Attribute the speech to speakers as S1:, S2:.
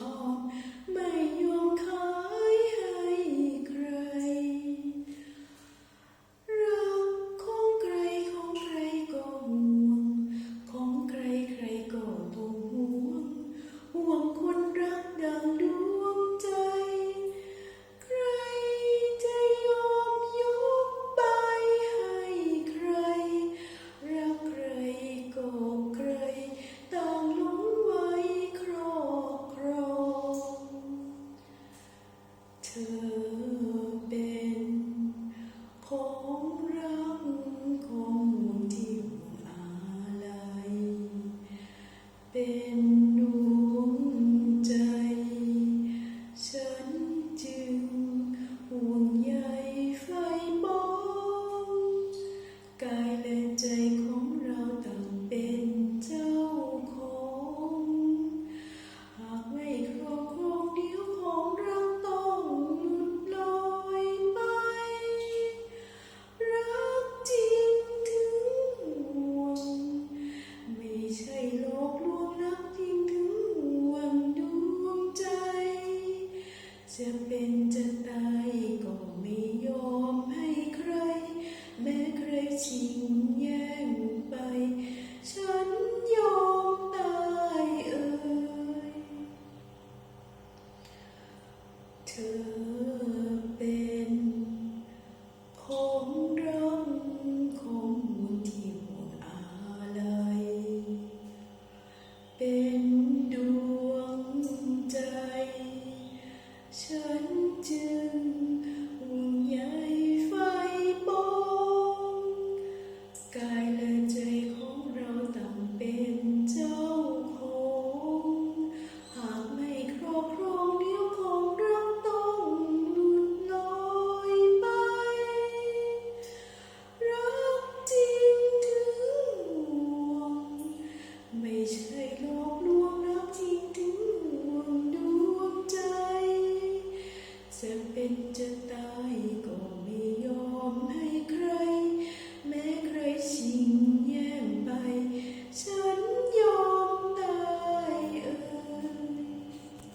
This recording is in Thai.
S1: oh, to จะเป็นจะตายก็ไม่ยอมให้ใคร แม้ใครชิงแย่งไป ฉันยอมตายเอ่ยเธอเป็นของรักของมุนที่หมดอาลัยเป็นดู do.